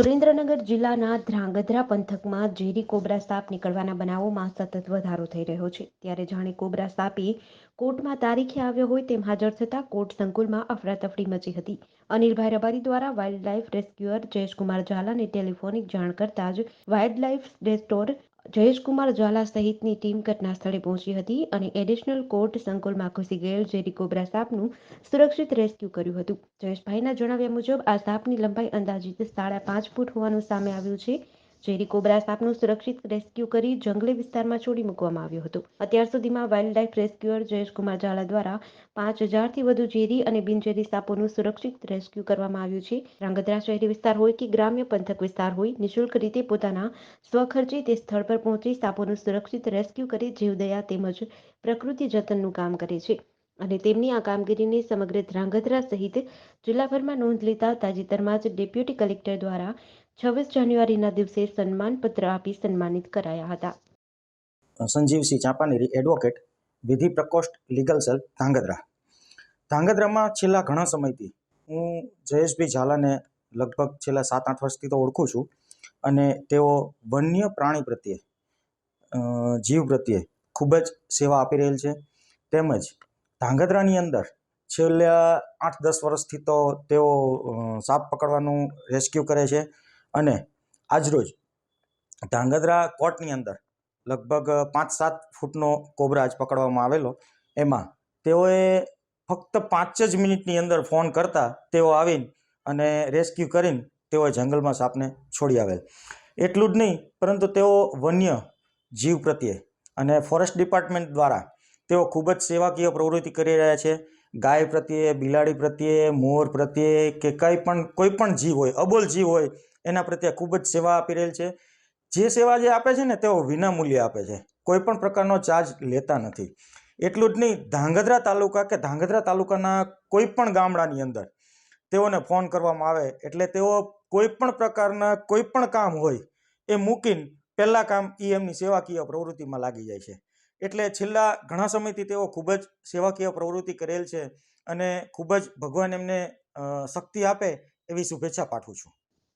સુરેન્દ્રનગર જિલ્લાના ધ્રાંગધ્રા પંથકમાં ઝેરી કોબરા સાપ નીકળવાના બનાવોમાં સતત વધારો થઈ રહ્યો છે. ત્યારે જાણે કોબરા સાપે કોર્ટમાં તારીખે આવ્યો હોય તેમ હાજર થતા કોર્ટ સંકુલમાં અફરાતફરી મચી હતી. અનિલભાઈ રબારી દ્વારા વાઇલ્ડ લાઇફ રેસ્ક્યુઅર જયેશકુમાર ઝાલાને ટેલિફોનિક જાણ કરતા જ વાઇલ્ડ લાઇફ રેસ્ટોર જયેશકુમાર ઝાલા સહિતની ટીમ ઘટના સ્થળે પહોંચી હતી અને એડિશનલ કોર્ટ સંકુલમાં ઘૂસી ગયેલ ઝેરી કોબરા સાપનું સુરક્ષિત રેસ્ક્યુ કર્યું હતું. જયેશભાઈના જણાવ્યા મુજબ, આ સાપની લંબાઈ અંદાજિત સાડા પાંચ ફૂટ હોવાનું સામે આવ્યું છે. ઝેરી કોબરા સાપનું સુરક્ષિત રેસ્ક્યુ કરી જંગલી વિસ્તારમાં છોડી મૂકવામાં આવ્યો હતો. અત્યાર સુધીમાં wild life rescuer Jayeshkumar Zala દ્વારા પાંચ હજારથી વધુ ઝેરી અને બિનઝેરી સાપોનું સુરક્ષિત રેસ્ક્યુ કરવામાં આવ્યું છે. રાંગધ્રા શહેરી વિસ્તાર હોય કે ગ્રામ્ય પંથક વિસ્તાર હોય, નિઃશુલ્ક રીતે પોતાના સ્વખર્ચે તે સ્થળ પર પહોંચી સાપોનું સુરક્ષિત રેસ્ક્યુ કરી જીવદયા તેમજ પ્રકૃતિ જતનનું કામ કરે છે. અને તેમની આ કામગીરીને સમગ્ર ધ્રાંગધ્રા સહિત જિલ્લાભરમાં નોંધ લેતા તાજેતરમાં જ ડેપ્યુટી કલેક્ટર દ્વારા છવ્વીસ જાન્યુઆરીના દિવસે સન્માનપત્ર આપી સન્માનિત કરાયા હતા. સંજીવસિંહ ચાંપાનેરી એડવોકેટ વિધિ પ્રકોષ્ઠ લીગલ સેલ ધાંગધ્રા. ધાંગધ્રામાં છેલ્લા ઘણા સમયથી હું જયેશભાઈ ઝાલાને લગભગ છેલ્લા સાત, આઠ વર્ષથી તો ઓળખું છું અને તેઓ વન્ય પ્રાણી પ્રત્યે જીવ પ્રત્યે ખૂબ જ સેવા આપી રહેલ છે. તેમજ ધાંગધ્રાની અંદર છેલ્લા આઠ, દસ વર્ષથી તો તેઓ સાપ પકડવાનું રેસ્ક્યુ કરે છે. અને આજરોજ ધાંગધ્રા કોર્ટની અંદર લગભગ પાંચ સાત ફૂટનો કોબરા આજ પકડવામાં આવેલો. એમાં તેઓએ ફક્ત પાંચ જ મિનિટની અંદર ફોન કરતા તેઓ આવીને અને રેસ્ક્યુ કરીને તેઓએ જંગલમાં સાપને છોડી આવેલ. એટલું જ નહીં, પરંતુ તેઓ વન્ય જીવ પ્રત્યે અને ફોરેસ્ટ ડિપાર્ટમેન્ટ દ્વારા તેઓ ખૂબ જ સેવાકીય પ્રવૃત્તિ કરી રહ્યા છે. ગાય પ્રત્યે, બિલાડી પ્રત્યે, મોર પ્રત્યે કે કંઈ પણ, કોઈ પણ જીવ હોય, અબોલ જીવ હોય એના પ્રત્યે ખૂબ જ સેવા આપી રહેલ છે. જે સેવા જે આપે છે ને, તેઓ વિનામૂલ્યે આપે છે. કોઈ પણ પ્રકારનો ચાર્જ લેતા નથી. એટલું જ નહીં, ધાંગધ્રા તાલુકા કે ધાંગધ્રા તાલુકાના કોઈ પણ ગામડાની અંદર તેઓને ફોન કરવામાં આવે એટલે તેઓ કોઈ પણ પ્રકારના કોઈ પણ કામ હોય એ મૂકીને પહેલાં કામ એ એમની સેવાકીય પ્રવૃત્તિમાં લાગી જાય છે. એટલે છેલ્લા ઘણા સમયથી તેઓ ખૂબ જ સેવાકીય પ્રવૃત્તિ કરેલ છે અને ખૂબ જ ભગવાન એમને શક્તિ આપે એવી શુભેચ્છા પાઠવું છું.